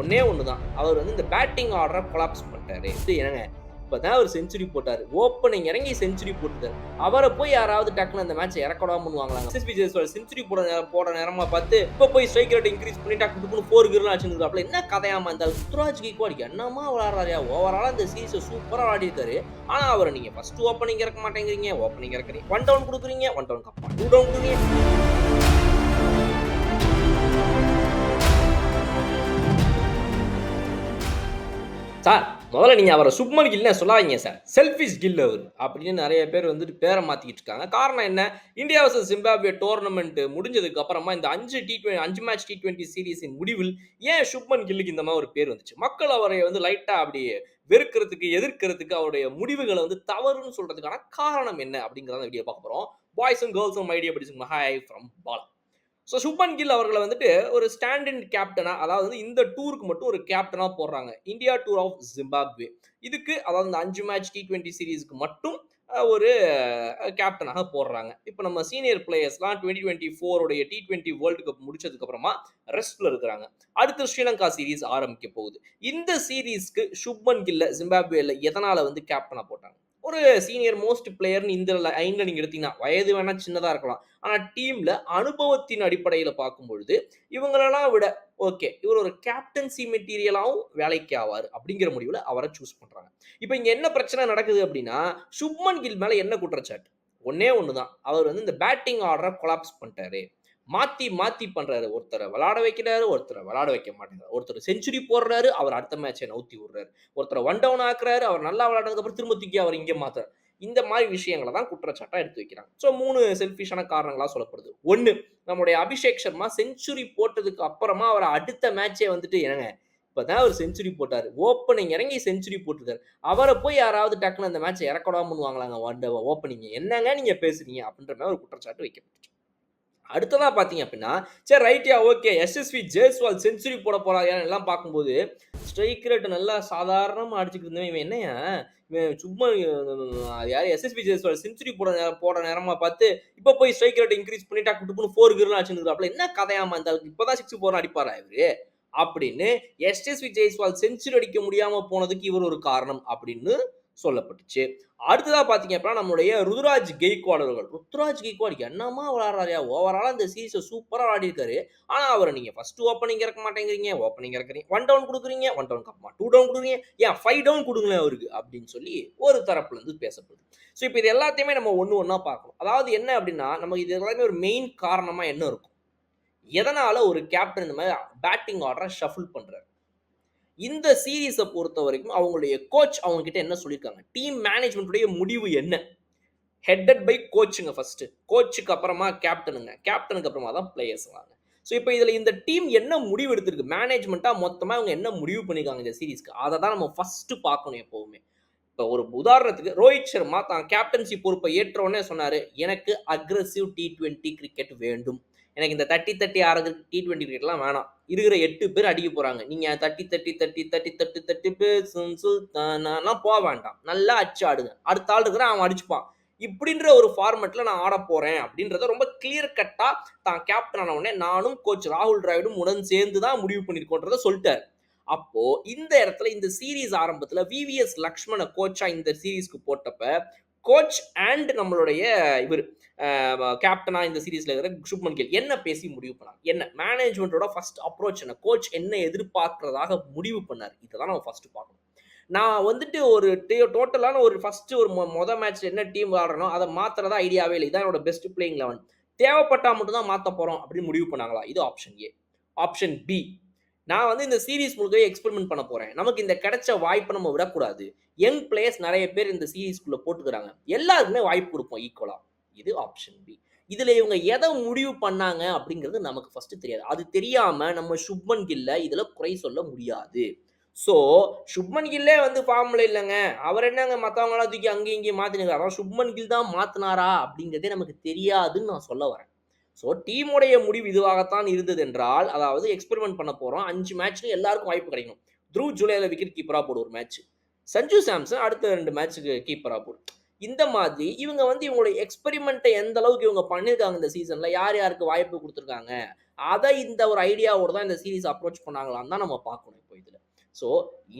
ஒன்னே ஒன்று தான் அவர் வந்து இந்த பேட்டிங் ஆர்டரை கொலாப்ஸ் பண்ணிட்டாரு. இது என்னங்க? இப்போ தான் அவர் செஞ்சுரி போட்டார். ஓப்பனிங் இறங்கி செஞ்சுரி போட்டுட்டார். அவரை போய் யாராவது டக்குன்னு அந்த மேட்ச் இறக்கடாம பண்ணுவாங்களாங்க? சிஸ் ஜெயஸ்வால் செஞ்சுரி போட நேரம் போட நேரமா பார்த்து இப்போ போய் ஸ்ட்ரைக் ரேட் இன்க்ரீஸ் பண்ணி டக்கு டக்குன்னு ஃபோர் கிரில் வச்சுருக்காப்ல என்ன கதையாம இருந்தால் ருத்ராஜ் கிக்வாடி என்னமா விளாட்றாரியா ஓவராலாக இந்த சீரீஸை சூப்பராக விளாடி ஆனால் அவரை நீங்கள் ஃபர்ஸ்ட் ஓப்பனிங் இறக்க மாட்டேங்கிறீங்க. ஓப்பனிங் இறக்குறீங்க. ஒன் டவுன் கொடுக்குறீங்க ஒன் டவுன் கப்பா டூ டவுன் கொடுக்குறீங்க முதல்ல நீங்கள் அவரை சுப்மன் கில்னே சொல்லாதீங்க சார் செல்ஃபிஷ் கில் அவர். அப்படின்னு நிறைய பேர் வந்துட்டு பேரை மாற்றிக்கிட்டு இருக்காங்க. காரணம் என்ன? இந்தியா வர்சஸ் ஜிம்பாப்வே டோர்னமெண்ட் முடிஞ்சதுக்கு அப்புறமா இந்த அஞ்சு டி டுவெண்ட்டி அஞ்சு மேட்ச் டி டுவெண்ட்டி சீரீஸின் முடிவில் ஏன் சுப்மன் கில்லுக்கு இந்த மாதிரி ஒரு பேர் வந்துச்சு? மக்கள் அவரை வந்து லைட்டாக அப்படி வெறுக்கிறதுக்கு எதிர்க்கிறதுக்கு அவருடைய முடிவுகளை வந்து தவறுன்னு சொல்கிறதுக்கான காரணம் என்ன அப்படிங்கிறத வீடியோ பார்க்க போகிறோம் பாய்ஸ் அண்ட் கேர்ள்ஸும் ஐடியா படிச்சு hi from Bala so Shubman Gill அவர்களை வந்துட்டு ஒரு ஸ்டாண்ட் இன் கேப்டனாக அதாவது வந்து இந்த டூருக்கு மட்டும் ஒரு கேப்டனாக போடுறாங்க. இந்தியா டூர் ஆஃப் ஜிம்பாப்வே இதுக்கு அதாவது இந்த அஞ்சு மேட்ச் டி டுவெண்ட்டி சீரீஸ்க்கு மட்டும் ஒரு கேப்டனாக போடுறாங்க. இப்போ நம்ம சீனியர் பிளேயர்ஸ்லாம் டுவெண்ட்டி டுவெண்ட்டி ஃபோருடைய டி டுவெண்ட்டி வேர்ல்டு கப் முடிச்சதுக்கு அப்புறமா ரெஸ்ட்ல இருக்கிறாங்க. அடுத்து ஸ்ரீலங்கா சீரீஸ் ஆரம்பிக்க போகுது. இந்த சீரீஸ்க்கு சுப்மன் கில்ல ஜிம்பாப்வேல எதனால வந்து கேப்டனாக போட்டாங்க? ஒரு சீனியர் மோஸ்ட் பிளேயர்னு இந்த லைன்ல நீங்க எடுத்தீங்கன்னா வயது வேணா சின்னதா இருக்கலாம். ஆனா டீம்ல அனுபவத்தின் அடிப்படையில பார்க்கும் பொழுது இவங்களெல்லாம் விட ஓகே இவர் ஒரு கேப்டன்சி மெட்டீரியலாகவும் வேலைக்கு ஆவார் அப்படிங்கிற முடிவில் அவரை சூஸ் பண்றாங்க. இப்போ இங்க என்ன பிரச்சனை நடக்குது அப்படின்னா சுப்மன் கில் மேல என்ன குற்றச்சாட்டு? ஒன்னே ஒன்று தான் அவர் வந்து இந்த பேட்டிங் ஆர்டரை கொலாப்ஸ் பண்ணிட்டாரு. மாத்தி மாத்தி பண்றாரு. ஒருத்தரை விளாட வைக்கிறாரு ஒருத்தரை விளாட வைக்க மாட்டேங்கிறாரு. ஒருத்தர் செஞ்சுரி போடுறாரு அவர் அடுத்த மேட்சை நவுத்தி விடுறாரு. ஒருத்தரை ஒன் டவுன் ஆக்குறாரு அவர் நல்லா விளையாடுறதுக்கு அப்புறம் திரும்ப தூக்கி அவர் இங்கே மாற்றுறாரு இந்த மாதிரி விஷயங்களை தான் குற்றச்சாட்டா எடுத்து வைக்கிறாங்க. ஸோ மூணு செல்ஃபிஷான காரணங்களா சொல்லப்படுது. ஒன்று நம்முடைய அபிஷேக் சர்மா செஞ்சுரி போட்டதுக்கு அப்புறமா அவர் அடுத்த மேட்சே வந்துட்டு என்னங்க இப்போதான் அவர் செஞ்சுரி போட்டார். ஓப்பனிங் இறங்கி செஞ்சுரி போட்டுருக்காரு அவரை போய் யாராவது டக்குன்னு அந்த மேட்சை இறக்கடாம பண்ணுவாங்களாங்க ஒன் ஓப்பனிங் என்னங்க நீங்க பேசுறீங்க அப்படின்ற மாதிரி ஒரு குற்றச்சாட்டு வைக்கப்பட்டுச்சு. அடுத்ததாக பார்த்தீங்க அப்படின்னா சரி ரைட்யா ஓகே எஸ்எஸ்வி ஜெய்ஸ்வால் செஞ்சுரி போட போறாரு எல்லாம் பார்க்கும்போது ஸ்ட்ரைக் ரேட் நல்லா சாதாரணமாக அடிச்சுக்கிட்டு இருந்தவன் இவன் என்னையா இவன் சும்மா யார்? எஸ்எஸ்பி ஜெய்ஸ்வால் செஞ்சுரி போட நேரம் போட நேரமாக பார்த்து இப்போ போய் ஸ்ட்ரைக் ரேட் இன்க்ரீஸ் பண்ணிட்டா டக்கு ஃபோர் கிரலாம் வச்சுருக்காப்ல என்ன கதையாம இப்போ இப்போதான் சிக்ஸ் போர் அடிப்பாரா இவரு? அப்படின்னு எஸ்எஸ்வி ஜெய்ஸ்வால் செஞ்சுரி அடிக்க முடியாம போனதுக்கு இவர் ஒரு காரணம் அப்படின்னு சொல்லப்பட்டுச்சு. அடுத்ததா பாத்தீங்க அப்படின்னா நம்மளுடைய ருதுராஜ் கெய்க்வாட் அவர்கள். ருத்ராஜ் கெய்க்வாட் என்னமா விளாட்றாரியா ஓவராலா இந்த சீரீஸை சூப்பரா விளாடிருக்காரு ஆனா அவரை நீங்க ஃபர்ஸ்ட் ஓப்பனிங் இறக்க மாட்டேங்கிறீங்க. ஓப்பனிங் இறக்குறீங்க. ஒன் டவுன் கொடுக்குறீங்க. ஒன் டவுன் கப்பமா டூ டவுன் கொடுக்குறீங்க. ஏன்? ஃபைவ் டவுன் கொடுங்களேன் அவருக்கு அப்படின்னு சொல்லி ஒரு தரப்புல இருந்து பேசப்படுது. ஸோ இப்போ இது எல்லாத்தையுமே நம்ம ஒன்று ஒன்றா பார்க்கணும். அதாவது என்ன அப்படின்னா நமக்கு இது எல்லாமே ஒரு மெயின் காரணமா என்ன இருக்கும்? எதனால ஒரு கேப்டன் இந்த மாதிரி பேட்டிங் ஆர்டரை ஷஃபிள் பண்ணுறாரு இந்த சீரீஸை பொறுத்த வரைக்கும் அவங்களுடைய கோச் அவங்க கிட்ட என்ன சொல்லியிருக்காங்க? டீம் மேனேஜ்மெண்ட்டுடைய முடிவு என்ன? ஹெட்டட் பை கோச்சுங்க ஃபர்ஸ்ட் கோச்சுக்கு அப்புறமா கேப்டனுங்க கேப்டனுக்கு அப்புறமா தான் பிளேயர்ஸ் வாங்க ஸோ இப்போ இதில் இந்த டீம் என்ன முடிவு எடுத்திருக்கு? மேனேஜ்மெண்ட்டாக மொத்தமாக அவங்க என்ன முடிவு பண்ணியிருக்காங்க இந்த சீரீஸ்க்கு அதை தான் நம்ம ஃபஸ்ட்டு பார்க்கணும் எப்போவுமே. இப்போ ஒரு உதாரணத்துக்கு ரோஹித் சர்மா தான் கேப்டன்சி பொறுப்பை ஏற்ற சொன்னார் எனக்கு அக்ரஸிவ் டி டுவெண்ட்டி கிரிக்கெட் வேண்டும். எனக்கு இந்த தட்டி தட்டி ஆறது டி டுவெண்ட்டி கிரிக்கெட்லாம் வேணாம். இருக்கிற எட்டு பேர் அடிக்க போகிறாங்க நீங்கள் தட்டி தட்டி தட்டி தட்டி தட்டி தட்டி பேர் சுல்தானாலாம் போக வேண்டாம். நல்லா அடிச்சு ஆடுங்க. அடுத்த ஆள் இருக்கிற அவன் அடிச்சுப்பான். இப்படின்ற ஒரு ஃபார்மெட்டில் நான் ஆட போகிறேன் அப்படின்றத ரொம்ப கிளியர் கட்டாக தான் கேப்டன் ஆன உடனே நானும் கோச் ராகுல் டிராவிடும் உடன் சேர்ந்து தான் முடிவு பண்ணியிருக்கோன்றதை சொல்லிட்டார். அப்போ இந்த இடத்துல இந்த சீரீஸ் ஆரம்பத்துல விவிஎஸ் லக்ஷ்மண கோச்சா இந்த சீரீஸ்க்கு போட்டப்ப கோச் அண்ட் நம்மளுடைய இவர் கேப்டனா இந்த சீரீஸ்ல இருக்கிற சுப்மன் கில். என்ன பேசி முடிவு பண்ணாங்க? என்ன? மேனேஜ்மெண்ட்டோட ஃபர்ஸ்ட் அப்ரோச் என்ன? கோச் என்ன எதிர்பார்க்கறதாக முடிவு பண்ணார்? இதெல்லாம் நம்ம ஃபர்ஸ்ட் பார்க்கணும். நான் வந்துட்டு ஒரு டோட்டலான ஒரு ஃபர்ஸ்ட் ஒரு மொதல் மேட்ச் என்ன டீம் விளாடணும் அதை மாத்துறதா ஐடியாவே இல்லை. இதான் என்னோட பெஸ்ட் பிளேயிங் லெவன் தேவைப்பட்டா மட்டும் தான் மாற்ற போறோம் அப்படின்னு முடிவு பண்ணாங்களா? இது ஆப்ஷன் ஏ ஆப்ஷன் பி நான் வந்து இந்த சீரீஸ் முழுக்கவே எக்ஸ்பெரிமெண்ட் பண்ண போறேன். நமக்கு இந்த கிடைச்ச வாய்ப்பை நம்ம விடக்கூடாது. யங் பிளேயர்ஸ் நிறைய பேர் இந்த சீரீஸ்குள்ள போட்டுக்கிறாங்க. எல்லாருக்குமே வாய்ப்பு கொடுப்போம் ஈக்குவலா இது ஆப்ஷன் பி இதுல இவங்க எதை முடிவு பண்ணாங்க அப்படிங்கிறது நமக்கு ஃபர்ஸ்ட் தெரியாது. அது தெரியாம நம்ம சுப்மன் கில்ல இதுல குறை சொல்ல முடியாது. ஸோ சுப்மன் கில்லே வந்து ஃபார்ம்ல இல்லைங்க. அவர் என்னங்க மற்றவங்களாம் தூக்கி அங்கேயும் இங்கேயும் மாத்தினுங்க அதான் சுப்மன் கில் தான் மாத்தினாரா அப்படிங்கிறதே நமக்கு தெரியாதுன்னு நான் சொல்ல வரேன். ஸோ டீமுடைய முடிவு இதுவாகத்தான் இருந்தது என்றால் அதாவது எக்ஸ்பெரிமெண்ட் பண்ண போகிறோம் அஞ்சு மேட்ச்ல எல்லாருக்கும் வாய்ப்பு கிடைக்கும் த்ரூ ஜூலையில் விக்கெட் கீப்பராக போடு ஒரு மேட்ச் சஞ்சு சாம்சன் அடுத்த ரெண்டு மேட்ச்சுக்கு கீப்பராக போடு. இந்த மாதிரி இவங்க வந்து இவங்களுடைய எக்ஸ்பெரிமெண்ட்டை எந்த அளவுக்கு இவங்க பண்ணியிருக்காங்க இந்த சீசனில் யார் யாருக்கு வாய்ப்பு கொடுத்துருக்காங்க அதை இந்த ஒரு ஐடியாவோட தான் இந்த சீரீஸ் அப்ரோச் பண்ணாங்களான்னு தான் நம்ம பார்க்கணும் இப்போ இதில். ஸோ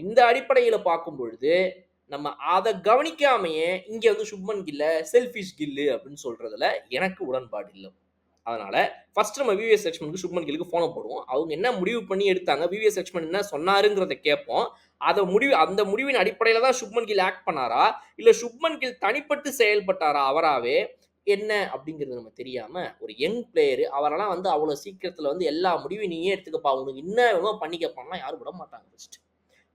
இந்த அடிப்படையில் பார்க்கும் பொழுது நம்ம அதை கவனிக்காமையே இங்கே வந்து சுப்மன் கில்ல செல்ஃபிஷ் கில்லு அப்படின்னு சொல்றதுல எனக்கு உடன்பாடு இல்லை. அதனால ஃபர்ஸ்ட் நம்ம விவிஎஸ் லட்சுமணுக்கு சுப்மன் கிலுக்கு ஃபோனை போடுவோம். அவங்க என்ன முடிவு பண்ணி எடுத்தாங்க? விவிஎஸ் லட்சுமன் என்ன சொன்னாருங்கிறத கேட்போம். அதை முடிவு அந்த முடிவின் அடிப்படையில் தான் சுப்மன் கில் ஆக்ட் பண்ணாரா? இல்லை சுப்மன் கில் தனிப்பட்டு செயல்பட்டாரா? அவராவே? என்ன அப்படிங்கிறது நம்ம தெரியாம ஒரு யங் பிளேயரு அவரெல்லாம் வந்து அவ்வளோ சீக்கிரத்தில் வந்து எல்லா முடிவையும் நீயே எடுத்துக்கப்பா. உனக்கு என்ன வேணுமோ பண்ணிக்கப்பான்லாம் யாரும் விட மாட்டாங்க ஃபர்ஸ்ட்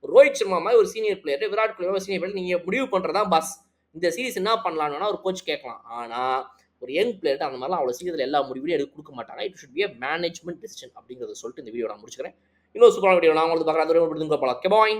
ரோஹித் சர்மா மாதிரி ஒரு senior player Virat Kohli senior player நீங்கள் முடிவு பண்ணுறதா பஸ் இந்த சீரிஸ் என்ன பண்ணலான்னு ஒரு கோச் கேட்கலாம். ஆனால் ஒரு யங் பிளேயர்ட்டு அந்த மாதிரிலாம் அவ்வளோ சீக்கிரத்தில் எல்லா முடிவுலையும் எடுக்க கொடுக்க மாட்டாங்க. It should be management decision அப்படிங்கிறத சொல்லிட்டு இந்த வீடியோ நான் முடிச்சுக்கிறேன். இன்னொரு சூப்பரான வீடியோ நான் உங்களுக்கு பார்க்குறேன். அது பாய்